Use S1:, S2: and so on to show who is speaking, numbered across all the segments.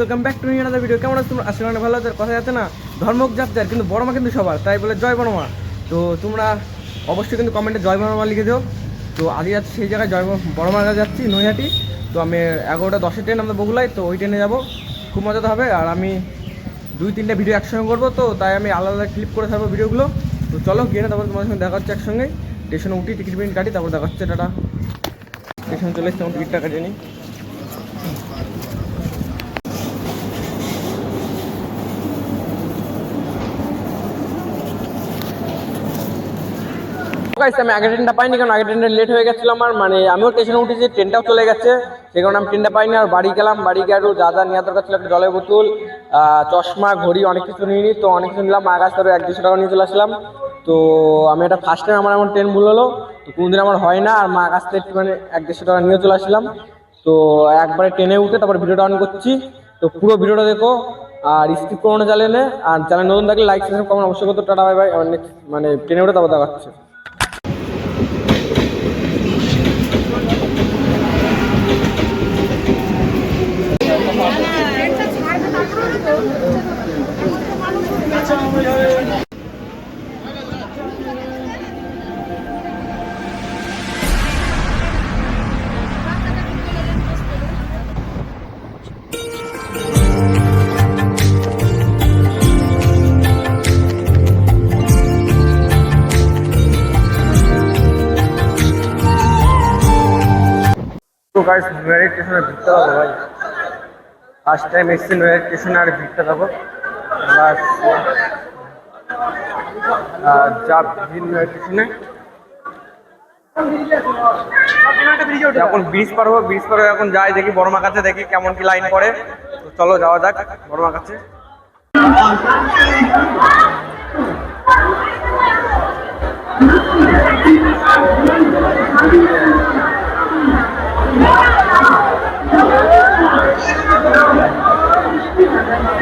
S1: Welcome back to new another video কেমন আছে তোমরা? আসলে অনেক ভালো আছে কথা যাচ্ছে না ধর্ম যার যার কিন্তু বড় মা কিন্তু সবার, তাই বলে জয় বড়মা। তো তোমরা অবশ্যই কিন্তু কমেন্টে জয় বড় মা লিখে দিও। তো আজকে যাচ্ছি সেই জায়গায়, জয় ব- বড় মা যাচ্ছি, নৈহাটি। তো আমি এগারোটা দশের ট্রেন আমাদের বগুলাই তো ওই ট্রেনে যাব। খুব মজা হবে, আর আমি দুই তিনটা ভিডিও একসঙ্গে করব, তো তাই আমি আলাদা আলাদা ক্লিপ করে থাকব ভিডিওগুলো তো চলো, গিয়ে তারপর তোমার সঙ্গে দেখা হচ্ছে একসঙ্গে। স্টেশনে উঠি টিকিট ফিকিট কাটি, তারপর দেখা হচ্ছে, টাটা। স্টেশন চলে এসছে, আমার টিকিটটা কাটিয়ে নিই। গাইস আমি আগের ট্রেনটা পাইনি কারণ আগের ট্রেনটা লেট হয়ে গেছিল আমার। মানে আমিও স্টেশনে উঠেছি ট্রেনটাও চলে গেছে সেই কারণে আমি ট্রেনটা পাইনি। আর বাড়ি গেলাম, বাড়ি গিয়ে আরও যা যা নেওয়ার দরকার ছিল, একটা জলের বোতল চশমা, ঘড়ি, অনেক কিছু নিয়ে নিই তো অনেক কিছু নিলাম কাছ থেকে এক দুশো টাকা নিয়ে চলে আসলাম। তো আমি এটা ফার্স্ট টাইম আমার এমন ট্রেন ভুল হলো। তো কোনোদিন আমার হয় না, আর মা কাছ থেকে মানে এক দেড়শো টাকা নিয়ে চলে আসলাম। তো একবারে ট্রেনে উঠে তারপর ভিডিওটা অন করছি। তো পুরো ভিডিওটা দেখো, আর স্কিপ করো না আর চ্যানেল নতুন থাকলে লাইক সাবস্ক্রাইব কমেন্ট অবশ্যই করতে টাটা বাই বাই মানে ট্রেনে উঠে তারপর তো গাইস নয়ার স্টেশনে ভিড়তে পাবো ভাই। ফার্স্ট টাইম এসেছি নয়ার স্টেশনে আর ভিড়তে পাবো যা ভিড় নয়ার স্টেশনে এখন ব্রিজ পার হব ব্রিজ পার এখন যাই, দেখি বড়মা কাছে, দেখি কেমন কি লাইন পড়ে। তো চলো যাওয়া যাক বড়মা কাছে।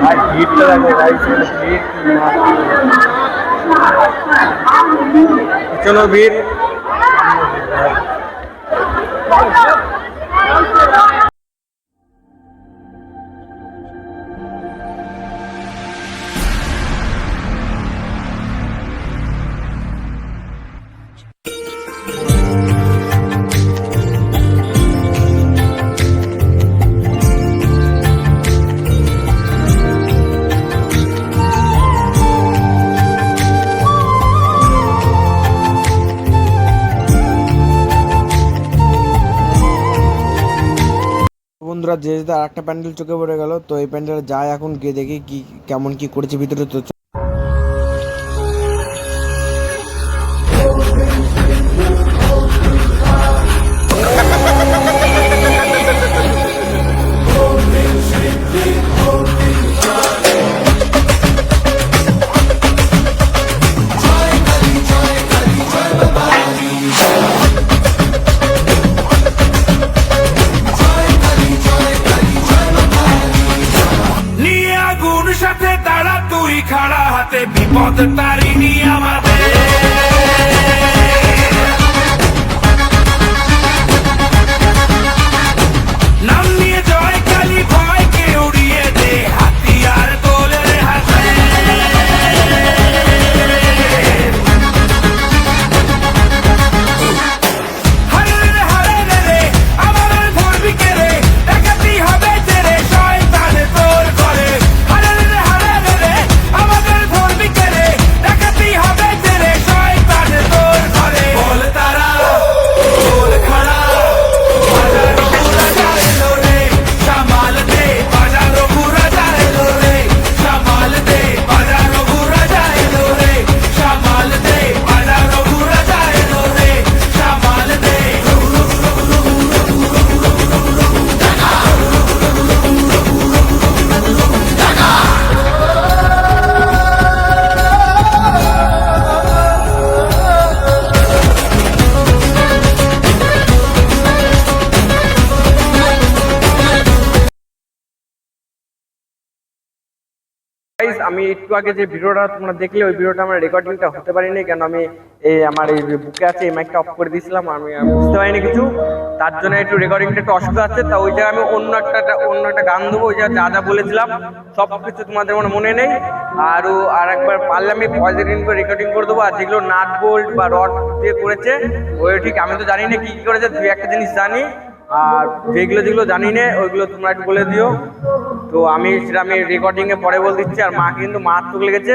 S1: ভাই ভিড়টা দেখো ভাই ভিড়। চলো ভিড়। যে যেতে আর একটা প্যান্ডেল চোখে পড়ে গেল, তো এই প্যান্ডেলে যায় এখন, গিয়ে দেখি কি, কেমন কি করেছে ভিতরে তো আমি একটু আগে যে ভিডিওটা তোমরা দেখলে, ওই ভিডিওটা আমার রেকর্ডিংটা হতে পারিনি, কেন আমি এই আমার এই বুকে আছে, এই মাইকটা অফ করে দিয়েছিলাম, আমি বুঝতে পারিনি কিছু। তার জন্য একটু রেকর্ডিংটা একটু অসুবিধা আছে, তা ওই জায়গায় আমি অন্য একটা অন্য একটা গান দেবো ওই জায়গায় যা যা বলেছিলাম সব কিছু তোমাদের মনে মনে নেই। আরও আর একবার পারলে আমি ভয়েস রেকর্ডিং করে রেকর্ডিং করে দেবো, আর যেগুলো নাট বোল্ট বা রড দিয়ে করেছে ওই ঠিক, আমি তো জানি না কি কি করেছে, দুই একটা জিনিস জানি। আর যেগুলো যেগুলো জানি না, ওইগুলো তোমরা একটু বলে দিও। তো আমি সেটা আমি রেকর্ডিং এ পরে বলে দিচ্ছি, আর মা কিন্তু মারাত্মক লেগেছে।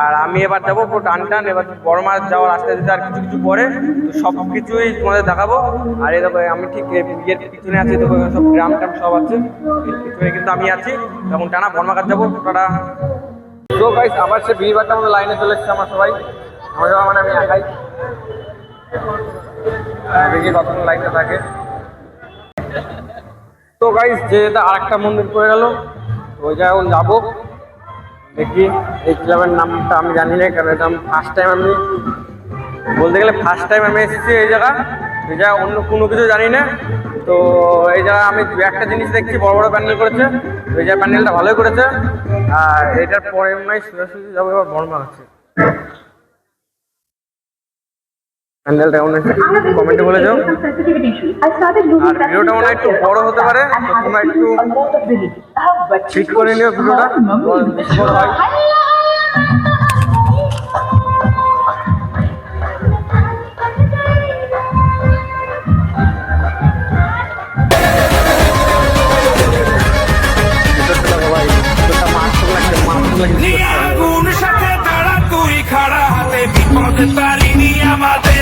S1: আর আমি এবার যাব পুরো টান টান এবার বড় মাছ যাওয়ার আস্তে আস্তে আর কিছু কিছু পরে। তো সব কিছুই তোমাদের দেখাবো। আর এই দেখো, আমি ঠিক বিয়ের পিছনে আছি, দেখো সব গ্রাম টাম সব আছে। পিছনে কিন্তু আমি আছি। তখন টানা বর্মা কাজ যাব, টাটা। তো গাইস আবার সে বিয়ে বাড়িটার মতো লাইনে চলে এসছে আমার সবাই। আমার সবাই মানে আমি একাই। দেখি কতক্ষণ লাইনে থাকে। তো গাইস যেটা আর একটা মন্দির পড়ে গেল ওই জায়গায় যাব। দেখি, এই ক্লাবের নামটা আমি জানি না, কারণ এটা ফার্স্ট টাইম আমি বলতে গেলে ফার্স্ট টাইম আমি এসেছি এই জায়গা। এই জায়গা অন্য কোনো কিছু জানি না। তো এই জায়গা আমি দু একটা জিনিস দেখছি, বড় বড় প্যান্ডেল করেছে। ওই জায়গা প্যান্ডেলটা ভালোই করেছে। আর এটার পরে মনে হয় সোজাসুজি যাব, এবার বর্মা আছে। প্যান্ডেলটা কেমন কমেন্টে বলে যাও। আর ভিডিওটা মনে একটু বড় হতে পারে তোমরা একটু ঠিক করে নিও ভিডিওটা। বড় হয়।
S2: আগুন সাথে দাঁড়া তুই খাড়া হাতে বিপদ তারিনি আমাদের।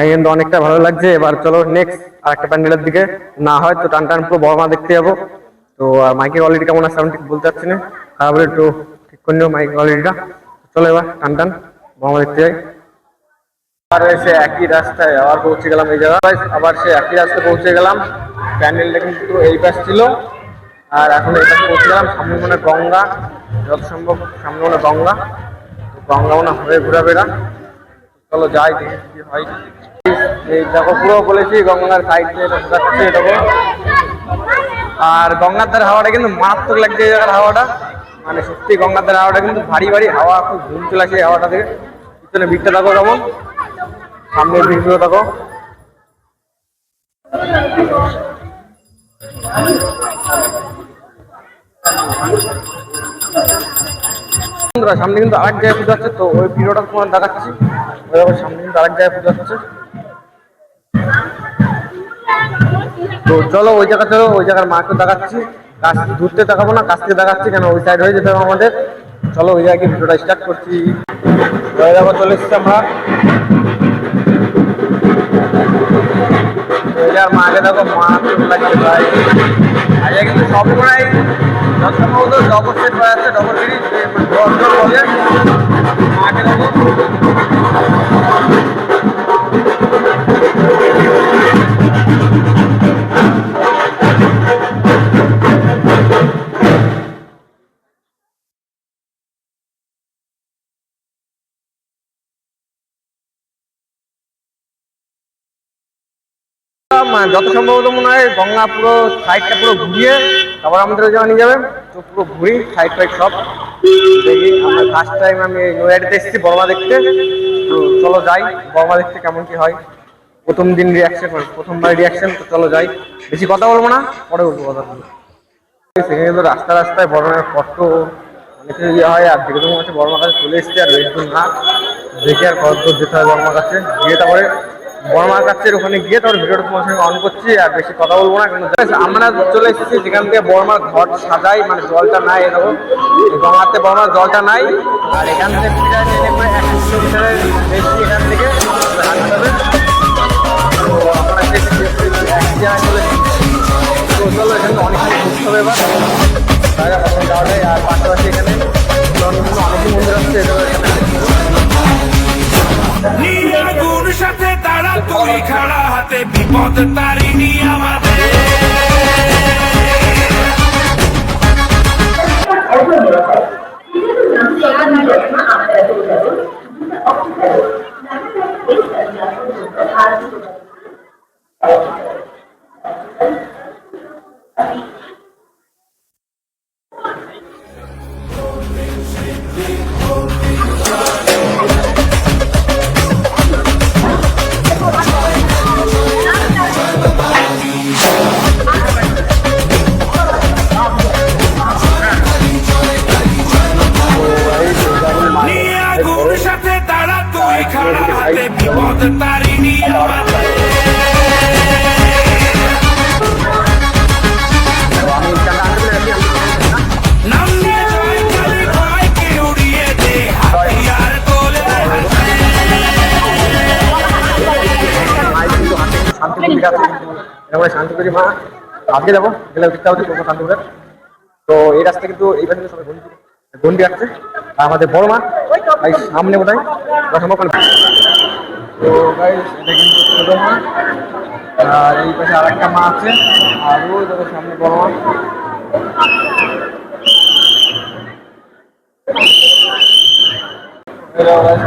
S1: মাই কিন্তু অনেকটা ভালো লাগছে। এবার চলো নেক্সট আর একটা প্যান্ডেলের দিকে। না হয় তো টান টান পুরো বড়মা দেখতে যাব। তো, আর মাইকের কোয়ালিটি কেমন আছে? আমি ঠিক বলতে পারছি না। খারাপ হলে একটু ঠিক করে নিও মাইকের কোয়ালিটিটা চলো এবার, টান টান বড়মা দেখতে যাই। আর এসে একই রাস্তায় আবার পৌঁছে গেলাম এই জায়গায়। আবার সে একই রাস্তায় পৌঁছে গেলাম। প্যান্ডেলটা কিন্তু এই পাশ ছিল। আর এখন এই পাশে পৌঁছে গেলাম। সামনে মনে গঙ্গা। যত সম্ভব সামনে মনে গঙ্গা। গঙ্গা মনে হয়ে ঘোরাফেরা। চলো যাই, দেখি কি হয়। এই দেখো পুরো বলেছি গঙ্গার সাইড দিয়ে আর গঙ্গার ধারে হাওয়াটা কিন্তু মারাত্মক লাগছে এই জায়গার হাওয়াটা। মানে সত্যি গঙ্গার ধারে হাওয়াটা কিন্তু ভারী ভারী হাওয়া খুব ঘুম চলে আসে হাওয়াটা থেকে। পিছনে ভিড়টা দেখো কেমন। সামনে ভিড়গুলো বন্ধুরা, সামনে কিন্তু আরেক জায়গায় পুজো হচ্ছে তো ওই ভিডিওটা তোমার দেখাচ্ছি। সামনে কিন্তু আরেক জায়গায় পুজো হচ্ছে। তো চলো ওই জায়গা চলো, ওই জায়গার মাকে দেখাচ্ছি। কাছ দূরতে দেখাবো না কাছ দেখাচ্ছি কেন, ওই সাইড হয়ে যেতে হবে আমাদের। চলো ওই জায়গায় ভিডিওটা স্টার্ট করছি। ওই দেখো চলে এসছি আমরা। মাকে দেখো, মা লাগছে ভাই আজকে কিন্তু সবগুলাই যত সম্ভবত ডবল সেট হয়ে যাচ্ছে ডবল সিরিজ মাকে দেখো। যত সম্ভবত মনে হয় গঙ্গা পুরো সাইডটা পুরো ঘুরিয়ে তারপর আমাদের ওই নিয়ে যাবে। তো পুরো ঘুরি সাইড ফাইড সব। দেখি আমরা ফার্স্ট টাইম আমি নৈহাটিতে এসেছি বর্মা দেখতে। তো চলো যাই বর্মা দেখতে কেমন কি হয়। প্রথম দিন রিয়াকশন প্রথমবার রিয়াকশন তো চলো যাই। বেশি কথা বলব না, পরে বলব কথা বলব। সেখানে কিন্তু রাস্তা রাস্তায় বর্মার কষ্ট অনেক কিছু ইয়ে হয়, আর দেখে তো মনে হচ্ছে বর্মার কাছে চলে এসেছি, আর বেশি না। দেখে আর কত যেতে হয় বর্মার কাছে। গিয়ে তারপরে বর্মা কাছের ওখানে গিয়ে তারপর ভিডিওটা তোমার সঙ্গে অন করছি আর বেশি কথা বলব না, কিন্তু আমরা চলে এসেছি যেখান থেকে বর্মার ঘর সাজাই মানে জলটা নাই এরকম গঙ্গাতে বর্মার জলটা নাই, আর এখান থেকে বেশি এখান থেকে
S2: এখানে এবার আর পাশাপাশি এখানে অনেকই মন্দির আছে এখানে হাতে বিপদ তারিনি আমাদের। নিয়ে
S1: শান্তিপুর বিরাট এরকম শান্তিপুরি মা। আজকে যাব গেলে দেখতে শান্তিপুরের। তো এই রাস্তা কিন্তু এই পাশে সবাই গন্ডি গন্ডি আসছে আর আমাদের বড় মা ভাই সামনে বোধ হয় তো গাইস এটা কিন্তু ছোট মা। আর এই পাশে আর একটা মা আছে। আর ওই সামনে বড় মা।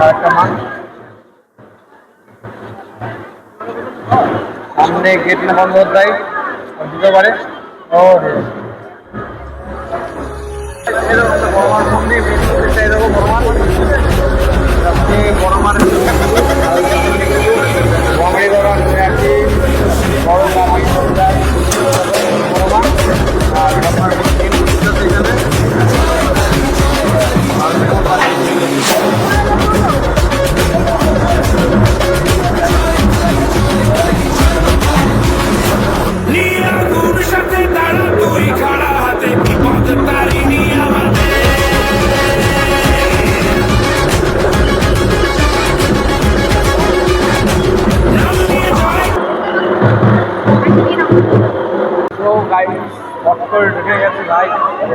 S1: আর একটা মা। সামনে গেট নাম্বার মধ্যে দিতে পারে। ও
S2: নিয়ে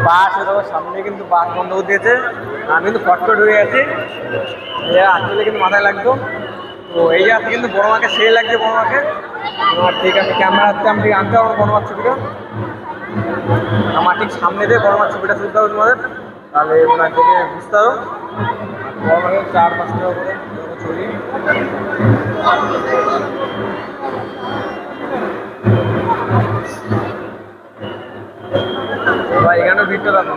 S1: বাস দেখো, সামনে কিন্তু বাস বন্ধ করে দিয়েছে। আমি কিন্তু ফট করে ঢুকে গেছি। আসলে কিন্তু মাথায় লাগতো। তো এই জায়গাতে কিন্তু বড় মাকে সেই লাগছে বড় মাকে তো ঠিক আছে ক্যামেরাতে আমি ঠিক আনতে পারব বড় মার ছবিটা। আমার ঠিক সামনে দিয়ে বড় মার ছবিটা তুলতে হবে তোমাদের। তাহলে ওনার থেকে বুঝতে হবে। বড় মাকে চার পাঁচ টাকা করে ছবি। ভাই ভিড়টা দেখো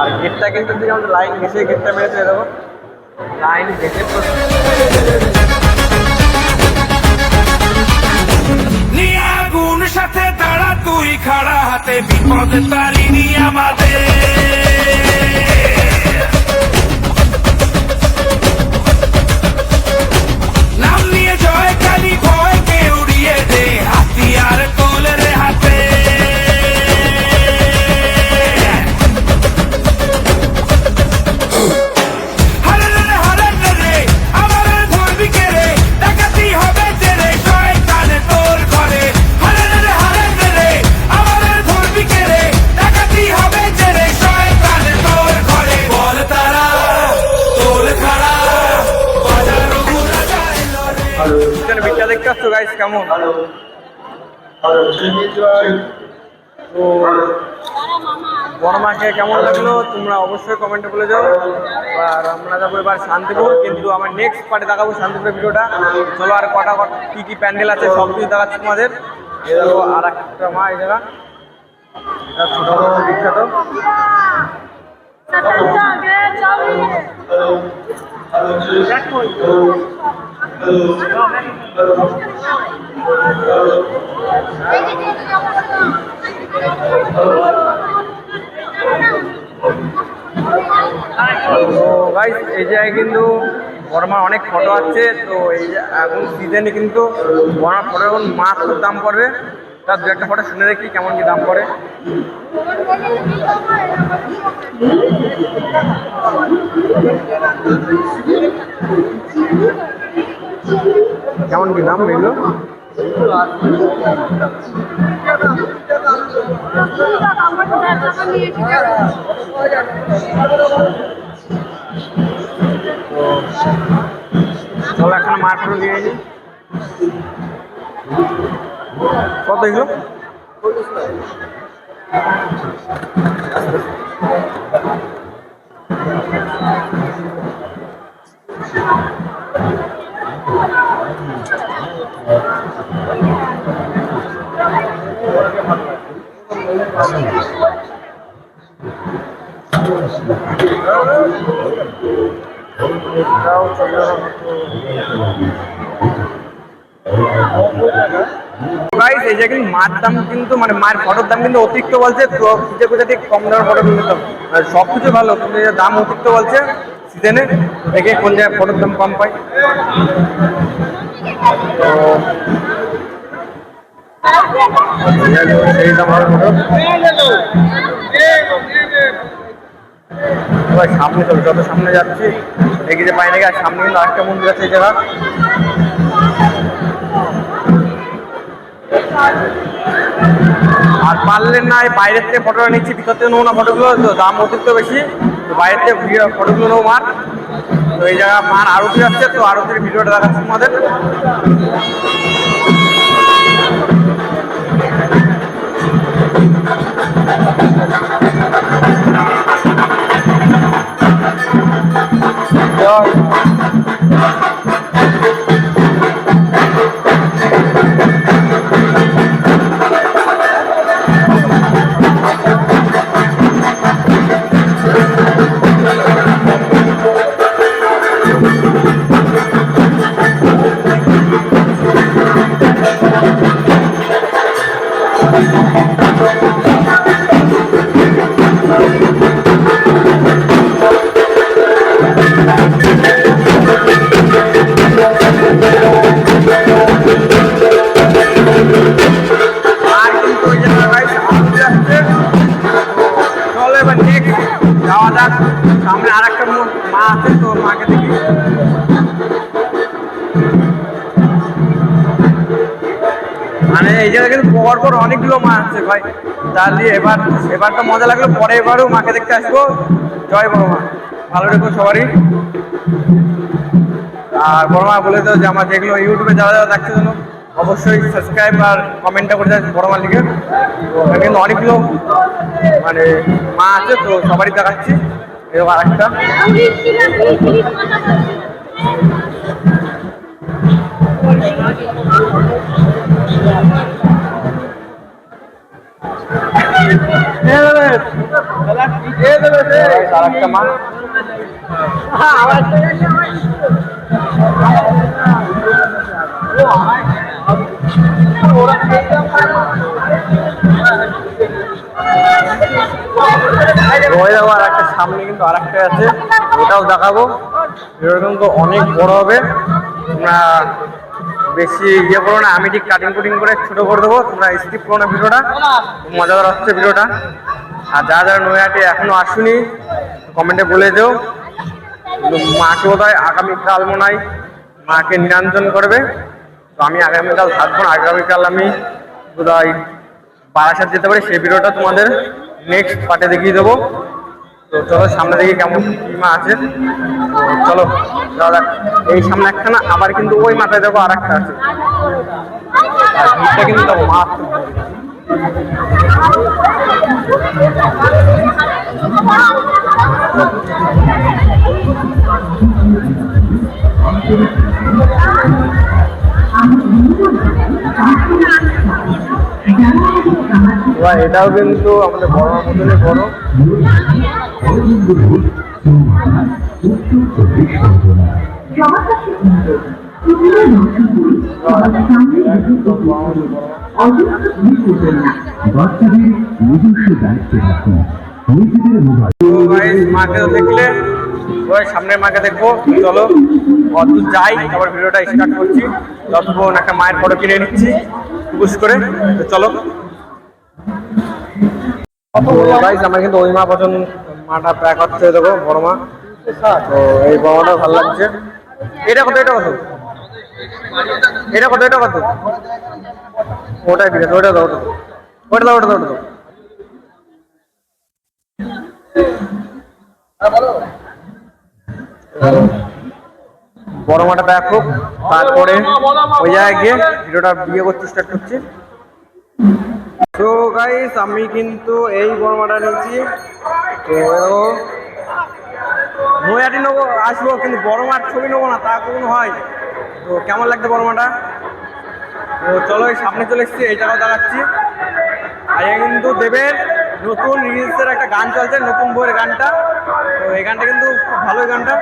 S1: আর গেটটা কিন্তু আমাদের লাইন ঘেসে গেটটা মেরেছে দেবো লাইন ঘেসে
S2: নিয়া গুণ সাথে তারা তুই খাড়া হাতে বিপদ তারিনি আমাদের।
S1: দেখতে পাচ্ছ গাইস কেমন? বড় মাকে কেমন লাগল, তোমরা অবশ্যই কমেন্টে বলে যাও। আর আমরা যাব এবার শান্তিপুর, কিন্তু আমার নেক্সট পার্টে দেখাবো শান্তিপুরের ভিডিওটা। চলো আর কটা কী কী প্যান্ডেল আছে, সব কিছু দেখাচ্ছি তোমাদের। আর একটা মা এই জায়গা। ছোট বিখ্যাত। এই জায়গায় কিন্তু বড়মার অনেক ফটো আছে, তো এই এখন সিজনে কিন্তু বড়মার ফটো এখন মাছ দাম পড়বে। তার দু একটা ফটো শুনে দেখি কেমন কি দাম পড়ে। কেমন কি দাম এগুলো? তো মার ফটো নিয়ে কত এগুলো? Thank you. মার দাম কিন্তু মানে মায়ের ফটোর দাম কিন্তু অতিরিক্ত বলছে খুঁজে খুঁজে ঠিক কম দামের ফটো কিনতে সব কিছু ভালো, কিন্তু দাম অতিরিক্ত বলছে সিজনে দেখে কোন জায়গায় ফটোর দাম কম পাই তো সামনে চলো, যত সামনে যাচ্ছি দেখি যে পাই নাকি আর সামনে কিন্তু আরেকটা মন্দির আছে এই জায়গা। আর পারলেন না, এই বাইরের থেকে ফটোটা নিচ্ছি, ভিতর থেকে নেব না ফটোগুলো তো দাম অতিরিক্ত বেশি, তো বাইরের থেকে ফটোগুলো নেব মার তো এই জায়গা মার আরতি আসছে, তো আরতির ভিডিওটা দেখাচ্ছি তোমাদের। মানে এই জায়গায় কিন্তু পর অনেকগুলো মা আছে ভাই। তাহলে এবার এবার তো মজা লাগল, পরে এবারও মাকে দেখতে আসব। জয় বড় মা। ভালো রেখো সবারই। আর বড় মা বলে দাও যে আমার যেগুলো ইউটিউবে যারা যারা দেখছে জন্য অবশ্যই সাবস্ক্রাইব আর কমেন্টটা করে দেয় বড় তো এখানে কিন্তু অনেকগুলো মানে মা আছে, তো সবারই দেখাচ্ছি। এরকম আর একটা আর একটা সামনে কিন্তু আর আছে ওটাও দেখাবো। ভিডিওটা কিন্তু অনেক বড় হবে। তোমরা বেশি ইয়ে করো না, আমি ঠিক কাটিং কুটিং করে ছোটো করে দেবো, তোমরা স্কিপ করো না ভিডিওটা, মজাদার হচ্ছে ভিডিওটা। আর যারা যারা নৈহাটি এখনও আসুনি কমেন্টে বলে দেও। মাকে বোধ হয় আগামীকাল মনে হয় মাকে নিরঞ্জন করবে। তো আমি আগামীকাল থাকব না, আগামীকাল আমি বোধ হয় বারাসাত যেতে পারি, সেই ভিডিওটা তোমাদের নেক্সট পার্টে দেখিয়ে দেবো। তো চলো, সামনে দেখি কেমন কি মা আছে চলো যাক। এই সামনে একটা না আবার কিন্তু ওই মাথায় দেখো আর একটা আছে আর ভিড়টা কিন্তু দেখো মা আসছে। এবার এটাও কিন্তু আমাদের বড় মতনই বড়। মাকে দেখলে। ওই সামনের মাকে দেখব। চলো অদূর যাই। আবার ভিডিওটা স্টার্ট করছি। ততক্ষণ একটা মায়ের ফটো কিনে নিচ্ছি বুস করে। চলো। গাইস আমার কিন্তু ওই মা পছন্দ, মাটা প্যাক হচ্ছে দেখো, বড় মা। তো এই বড় মাটা ভালো লাগছে। এটা কত এটা কত? এটা কত এটা কত? ওটাই ঠিক ওটা দাও ওটা দাও। ওটা দাও ওটা দাও বড় মাটা দেখো তারপরে ওই জায়গায় গিয়ে ভিডিওটা বিয়ে করতে স্টার্ট করছি। তো গাইস আমি কিন্তু এই বড় মাটা নিয়েছি। তো নয়াটি নেব, আসব, কিন্তু বড় মাঠ ছবি নেব না, তা কখনো হয় তো, কেমন লাগছে বড় মাটা তো, চলো, এই সামনে চলে এসেছি এই জায়গাও দাঁড়াচ্ছি আর কিন্তু দেবের নতুন রিলসের একটা গান চলছে, নতুন বইয়ের গানটা। তো, এই গানটা কিন্তু খুব ভালো এই গানটা।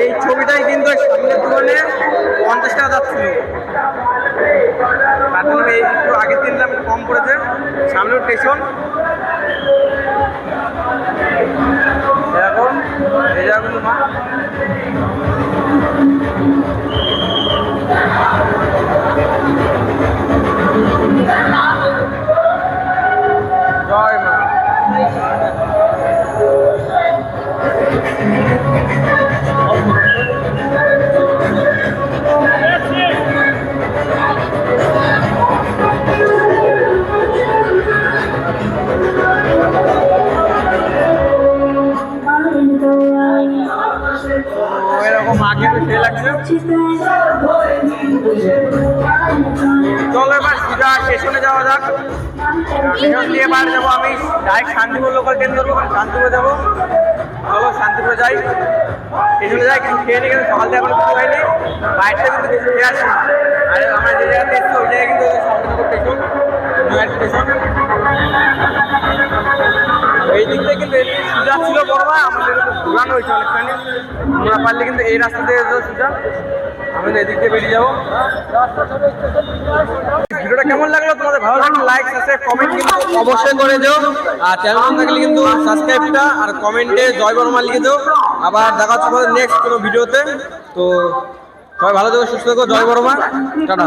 S1: এই ছবিটাই কিন্তু সামনের দোকানে পঞ্চাশ টাকা যাচ্ছিল। তার জন্য এই একটু আগের দাম কম করেছে সামনে স্টেশন আমি। ডাইরেক্ট শান্তিপুর লোকাল ট্রেন ধরবো শান্তিপুরে যাব। চলো শান্তিপুরে যাই। স্টেশনে যাই, কিছু খেয়ে নিই কিন্তু সকাল থেকে এখন কিছু খাইনি বাইরে কিন্তু কিছু খেয়ে আসি আর আমরা যে কিন্তু শান্তিপুর স্টেশন স্টেশন এই কিন্তু সুজা কিন্তু হয়েছে অনেকখানি। পারলে কিন্তু এই রাস্তা দিয়ে যেত আমি এদিক দিয়ে বেরিয়ে যাব। ভিডিওটা কেমন লাগল? তোমাদের ভালো লাগলে লাইক সাবস্ক্রাইব কমেন্ট কিন্তু অবশ্যই করে দিও। আর চ্যানেল থাকলে কিন্তু সাবস্ক্রাইবটা আর কমেন্টে জয় বর্মা লিখে দিও। আবার দেখা হচ্ছে নেক্সট কোনো ভিডিওতে। তো সবাই ভালো থেকো, সুস্থ থেকো, জয় বর্মা টাটা।